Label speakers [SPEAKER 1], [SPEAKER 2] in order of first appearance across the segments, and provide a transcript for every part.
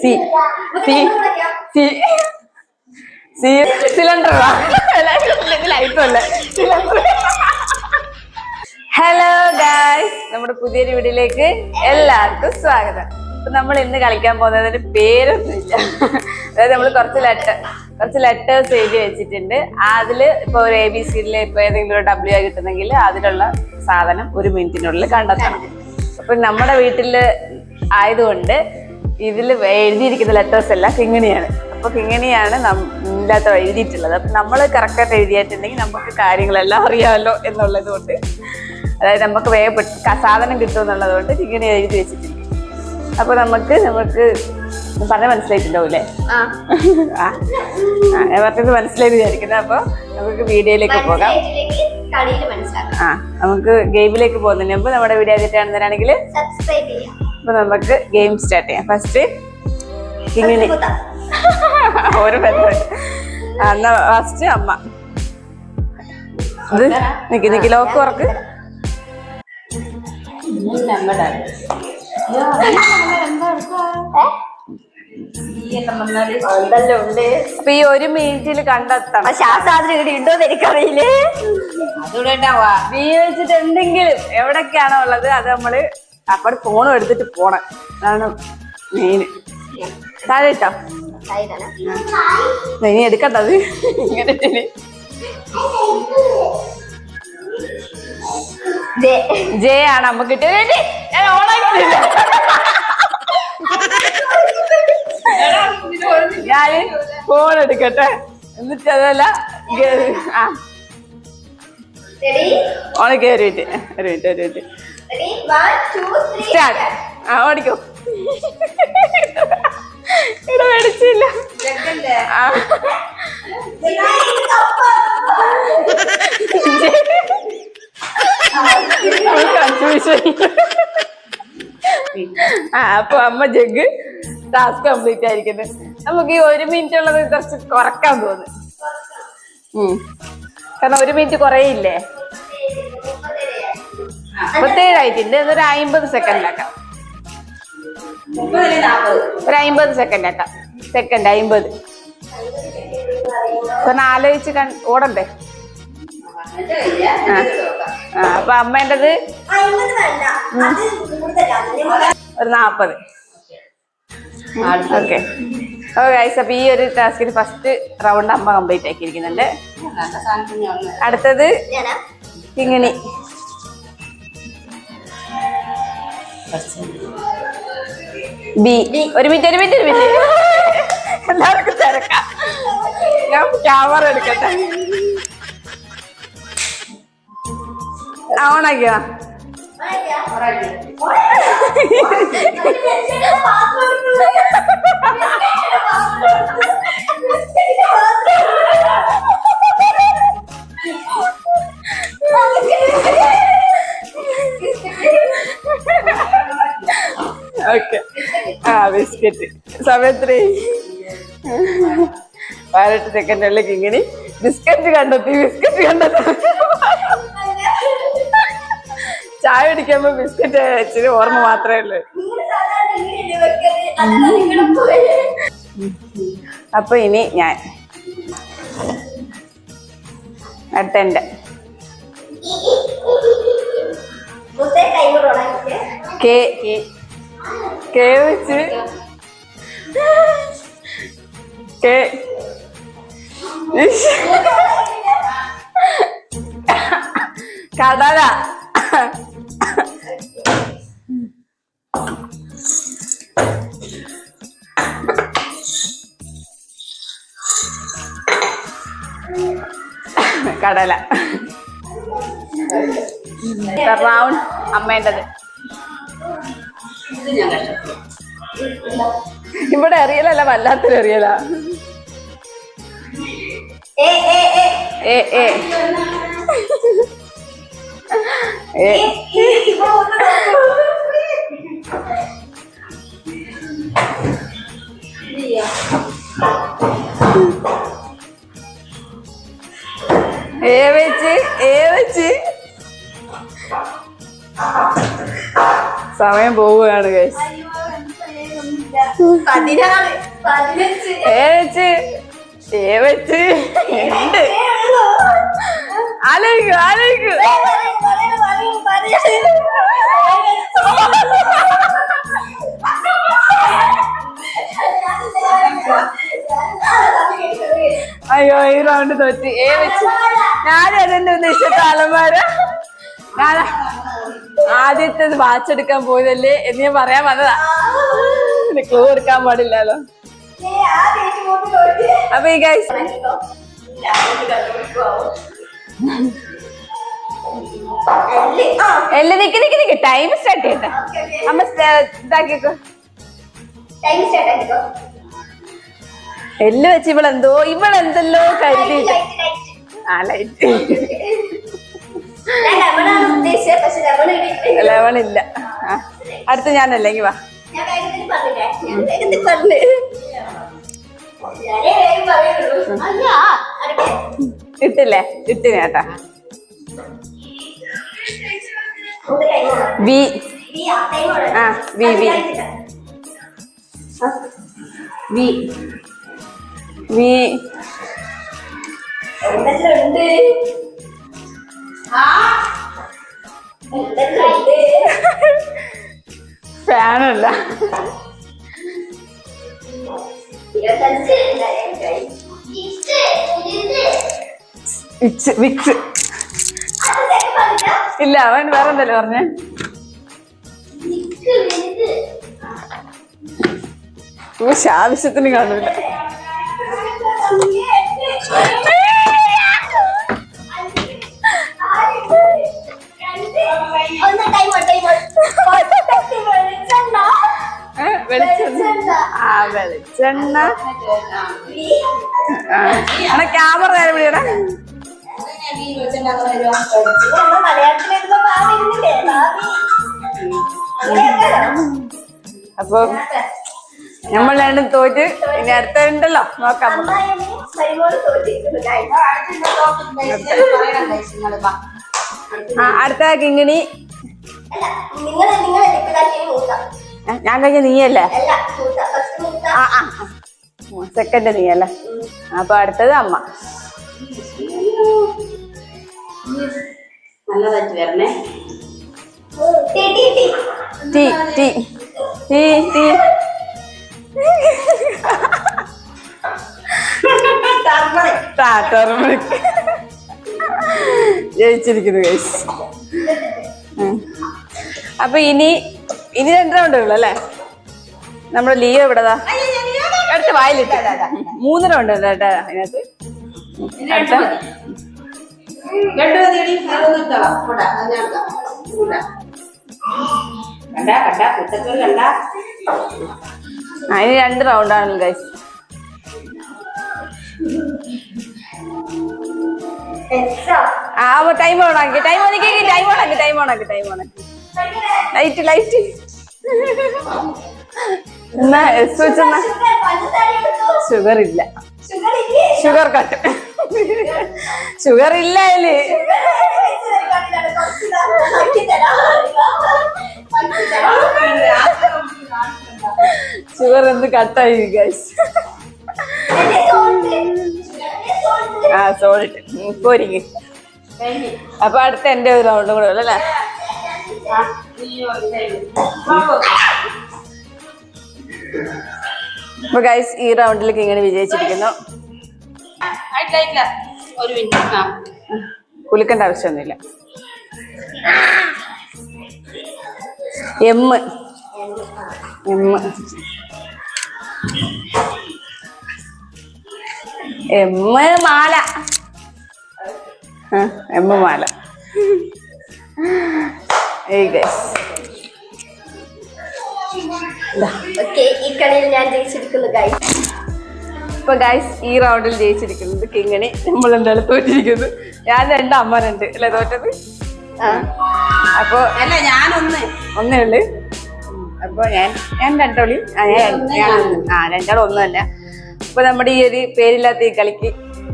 [SPEAKER 1] C C C C cylinder ലൈറ്റല്ലേ cylinder hello guys നമ്മുടെ പുതിയൊരു വീഡിയോയിലേക്ക് എല്ലാവർക്കും സ്വാഗതം. അപ്പൊ നമ്മൾ ഇന്ന് കളിക്കാൻ പോകുന്നതിന്റെ പേരൊന്നുമില്ല അതായത് നമ്മൾ കുറച്ച് ലെറ്റർ കുറച്ച് ലെറ്റേഴ്സ് എഴുതി വെച്ചിട്ടുണ്ട്. അതിൽ ഇപ്പൊ ഒരു എ ബി സിയിലെ ഇപ്പൊ ഏതെങ്കിലും ഒരു ഡബ്ല്യു ആയി കിട്ടുന്നെങ്കിൽ അതിലുള്ള സാധനം ഒരു മിനിറ്റിനുള്ളിൽ കണ്ടെത്തണം. അപ്പൊ നമ്മുടെ വീട്ടിൽ ആയതുകൊണ്ട് ഇതിൽ എഴുതിയിരിക്കുന്ന ലെറ്റേഴ്സ് എല്ലാം കിങ്ങിണിയാണ്. അപ്പൊ കിങ്ങിണിയാണ് ഇല്ലാത്ത എഴുതിയിട്ടുള്ളത്. അപ്പൊ നമ്മൾ കറക്റ്റായിട്ട് എഴുതിയിട്ടുണ്ടെങ്കിൽ നമുക്ക് കാര്യങ്ങളെല്ലാം അറിയാമല്ലോ എന്നുള്ളത് കൊണ്ട്. അതായത് നമുക്ക് വേഗം പെട്ട്- ക- സാധനം കിട്ടും എന്നുള്ളത് കൊണ്ട് കിങ്ങിണി എഴുതി വെച്ചിട്ടുണ്ട്. അപ്പൊ നമുക്ക് നമുക്ക് പറഞ്ഞ മനസ്സിലായിട്ടുണ്ടാവൂലേ
[SPEAKER 2] അല്ലേ
[SPEAKER 1] ആ. ഞാൻ പറഞ്ഞത് മനസ്സിലായി വിചാരിക്കുന്നത് അപ്പൊ നമുക്ക് വീഡിയോയിലേക്ക് പോകാം. ആ നമുക്ക് ഗെയിമിലേക്ക് പോകുന്നതിന് മുമ്പ് നമ്മുടെ വീഡിയോ ആദ്യമായിട്ടാണെന്നുണ്ടെങ്കിൽ
[SPEAKER 2] സബ്സ്ക്രൈബ് ചെയ്യാം.
[SPEAKER 1] അപ്പൊ നമുക്ക് ഗെയിം സ്റ്റാർട്ട് ചെയ്യാം. ഫസ്റ്റ് കിങ്ങിണി. ഒരു ബന്ധം എന്നാ ഫസ്റ്റ് അമ്മ. ഇത് നിക്ക് നിക്ക് ലോക്ക് ഉറക്ക്. അപ്പൊ ഈ ഒരു മിനിറ്റിൽ കണ്ടെത്തണം.
[SPEAKER 2] സാധനം ഇവിടെ ഉണ്ടോന്ന് എനിക്കറിയില്ലേ?
[SPEAKER 1] നീ വെച്ചിട്ടുണ്ടെങ്കിലും എവിടൊക്കെയാണോ ഉള്ളത് അത് നമ്മൾ അപ്പോൾ ഫോണും എടുത്തിട്ട് പോണം. അതാണ് മെയിൻ താഴെ ഇട്ടോ ഇനി എടുക്കട്ടത് ഇങ്ങനെ ജെ ആണ് അമ്മ കിട്ടിയത്. ഞാൻ ഓണാക്കിയില്ല ഞാൻ ഫോൺ എടുക്കട്ടെ. എന്നിട്ട് അതല്ല ആ? ഓണ് കയറി വിട്ട് ഒരു മിനിറ്റ് ഒരു മിനിറ്റ് സ്റ്റാർട്ട് ആ ഓടിക്കോ. ഇവിടെ മേടിച്ചില്ല. ആ. അപ്പൊ അമ്മ ജഗ് ടാസ്ക് കംപ്ലീറ്റ് ആയിരിക്കുന്നത് നമുക്ക് ഈ ഒരു മിനിറ്റ് ഉള്ളത് കുറച്ച് കുറയ്ക്കാൻ തോന്നുന്നു. കാരണം ഒരു മിനിറ്റ് കുറയില്ലേ? മുപ്പത്തേഴായിട്ടുണ്ട്. അതൊരു അമ്പത് സെക്കൻഡ് ആക്കാം. ഒരു അമ്പത് സെക്കൻഡ് ആക്കാം. സെക്കൻഡ് അമ്പത്. കാരണം ആലോചിച്ച് കൺ ഓടണ്ടേ? ആ. അപ്പൊ
[SPEAKER 2] അമ്മേന്റെത് കൂടുതലാണ്.
[SPEAKER 1] ഒരു നാപ്പത്. ഓക്കെ. ഓ ഗൈസ് അപ്പൊ ഈ ഒരു ടാസ്കിൽ ഫസ്റ്റ് റൗണ്ട് അമ്മ കംപ്ലീറ്റ് ആക്കിയിരിക്കുന്നുണ്ട്. അടുത്തത്? കിങ്ങിണി ബി ഒരു മിനിറ്റ് ഒരു മിനിറ്റ് ഒരു എല്ലാവർക്കും തിരക്കാം. ഞാൻ ക്യാമറ എടുക്കട്ടെ. ആ ഓണാക്കിയോ? ഓക്കെ ആ ബിസ്ക്കറ്റ്. സമയത്രേ. പതിനെട്ട് സെക്കൻഡുള്ളിൽ കിങ്ങിണി? ബിസ്ക്കറ്റ് കണ്ടെത്തി ബിസ്ക്കറ്റ് കണ്ടെത്തി. ചായ കുടിക്കുമ്പോ ബിസ്ക്കറ്റ് ഇച്ചിരി ഓർമ്മ മാത്രമേ ഉള്ളൂ. അപ്പൊ ഇനി ഞാൻ
[SPEAKER 2] അടുത്തെന്റെ കൈ
[SPEAKER 1] കെ. കെ വെച്ച് കെ. കടല കടല റൗണ്ട് അമ്മേന്റെത് ഇവിടെ അറിയലല്ല വല്ലാത്തൊരു
[SPEAKER 2] നോക്കൂ.
[SPEAKER 1] ഏ വെച്ച് ഏ വെച്ച്. സമയം പോവുകയാണ് ഗൈസ്
[SPEAKER 2] അയ്യോ,
[SPEAKER 1] ഈ റൗണ്ട് തോറ്റി ഏ വെച്ച്. ഞാൻ അതെന്റെ ഉദ്ദേശിച്ച അലമാര ഞാൻ ആദ്യത്തെ വാച്ച് എടുക്കാൻ പോയതല്ലേ എന്ന് ഞാൻ പറയാൻ വന്നതാ. ക്ലൂ എടുക്കാൻ പാടില്ലല്ലോ. അപ്പൊ ഈ ഗൈസ് എല്ല നിക്ക് നിക്ക് നിക്ക്. ടൈം സ്റ്റാർട്ട് ചെയ്യട്ടെ. അമ്മ ഇതാക്കിക്കോ. എല്ല് വെച്ച് ഇവളെന്തോ ഇവളെന്തല്ലോ കരുതി ആ ലൈറ്റ് ലെവൺ ഇല്ല. ആ, അടുത്ത ഞാനല്ലേ വാ. ഇട്ടില്ലേ? ഇട്ടിന് കേട്ടാ. വി.
[SPEAKER 2] ആ
[SPEAKER 1] വി, വി. വി. വി.
[SPEAKER 2] എന്തെല്ലാം ഉണ്ട്?
[SPEAKER 1] ഫാനല്ല
[SPEAKER 2] second
[SPEAKER 1] ഇല്ല അവൻ വേറെ എന്തല്ലേ പറഞ്ഞേ. പക്ഷെ ആവശ്യത്തിന് കാണൂല.
[SPEAKER 2] വെളിച്ചെണ്ണ.
[SPEAKER 1] എടാ ക്യാമറ നേരെ പിടിയടാ. അപ്പൊ നമ്മൾ രണ്ടും തോറ്റ്. ഇനി നോക്കാം.
[SPEAKER 2] തോറ്റിരിക്കുന്നു guys.
[SPEAKER 1] ആ അടുത്ത കിങ്ങിണി.
[SPEAKER 2] നിങ്ങൾ നിങ്ങളെ
[SPEAKER 1] ഞാൻ കഴിഞ്ഞ നീയല്ലേ?
[SPEAKER 2] അല്ല മൂത്ത ഫസ്റ്റ് മൂത്ത
[SPEAKER 1] ആ ആ സെക്കൻഡ് നീയല്ലേ? അപ്പൊ അടുത്തത് അമ്മ.
[SPEAKER 3] നല്ലതായിട്ട് വരണേ.
[SPEAKER 2] T T T.
[SPEAKER 1] T T. T T. ആ turmeric. ജയിച്ചിരിക്കുന്നു ഗൈസ് അപ്പൊ ഇനി ഇനി രണ്ട് റൗണ്ട് ഉള്ളു അല്ലേ? നമ്മുടെ ലിയോ എവിടെതാ? അടുത്ത വായിലിട്ട്. മൂന്ന് റൗണ്ട് ഉണ്ട് കേട്ടോ അതിനകത്ത്? അടുത്ത. അതിന് രണ്ട് റൗണ്ട് ആണല്ലോ ഗൈസ് ആ ടൈം ഓണാക്കി ടൈം ഓണാക്കി ടൈം ഓണാക്കി ടൈം ഓണാക്കി ടൈം ഓണാക്കി ലൈറ്റ് ലൈറ്റ് എന്നാ എസ് വെച്ചെന്നാ
[SPEAKER 2] ഷുഗർ
[SPEAKER 1] ഇല്ല.
[SPEAKER 2] ഷുഗർ
[SPEAKER 1] കട്ട് ഷുഗർ ഇല്ല അതിൽ. ഷുഗർ എന്ത് കട്ടായി ഗൈസ് ആ സോൾട്ട് പോരിങ്ങ് അപ്പൊ അടുത്ത എന്റെ ഒരു റൗണ്ട് കൂടെ ഉള്ളു അല്ലേ? അപ്പൊ ഗൈസ് ഈ റൗണ്ടിലേക്ക് ഇങ്ങനെ വിജയിച്ചിരിക്കുന്നു. കുലുക്കേണ്ട ആവശ്യമൊന്നുമില്ല. എം എം എം മാല. എം മാല. ഗൈസ്
[SPEAKER 2] ഈ കളിയിൽ ഞാൻ ജയിച്ചിരിക്കുന്നു ഗൈസ്
[SPEAKER 1] ഇപ്പൊ ഗൈസ് ഈ റൗണ്ടിൽ ജയിച്ചിരിക്കുന്നത് കിങ്ങിണി. നമ്മൾ എന്തായാലും തോറ്റിരിക്കുന്നത് ഞാൻ രണ്ട് അമ്മ രണ്ട്. അല്ലേ തോറ്റത്? അപ്പൊ
[SPEAKER 3] അല്ല
[SPEAKER 1] ഒന്നേ. ഉള്ളു. അപ്പൊ ഞാൻ ഞാൻ രണ്ടോളി. ആ രണ്ടാളും ഒന്നും തന്നെ അപ്പൊ നമ്മുടെ ഈ ഒരു പേരില്ലാത്ത ഈ കളിക്ക്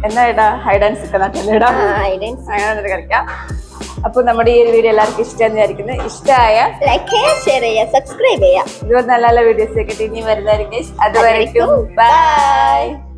[SPEAKER 1] എന്നാ ഇടാ ഹൈഡൻസ് ഒക്കെ നട്ടല്ലേടാ
[SPEAKER 2] ഹൈഡൻസ്
[SPEAKER 1] അങ്ങനെ കളിക്കാം. അപ്പൊ നമ്മുടെ ഈ ഒരു വീഡിയോ എല്ലാവർക്കും ഇഷ്ടമെന്ന് വിചാരിക്കുന്നു. ഇഷ്ടമായ
[SPEAKER 2] ലൈക്ക് ചെയ്യുക ഷെയർ ചെയ്യുക സബ്സ്ക്രൈബ് ചെയ്യുക.
[SPEAKER 1] ഇതുപോലെ നല്ല നല്ല വീഡിയോസ് ഒക്കെ ഇനി വരുന്നതായിരിക്കും. അതുവരെ
[SPEAKER 2] അതുവരയ്ക്കും
[SPEAKER 1] ബൈ.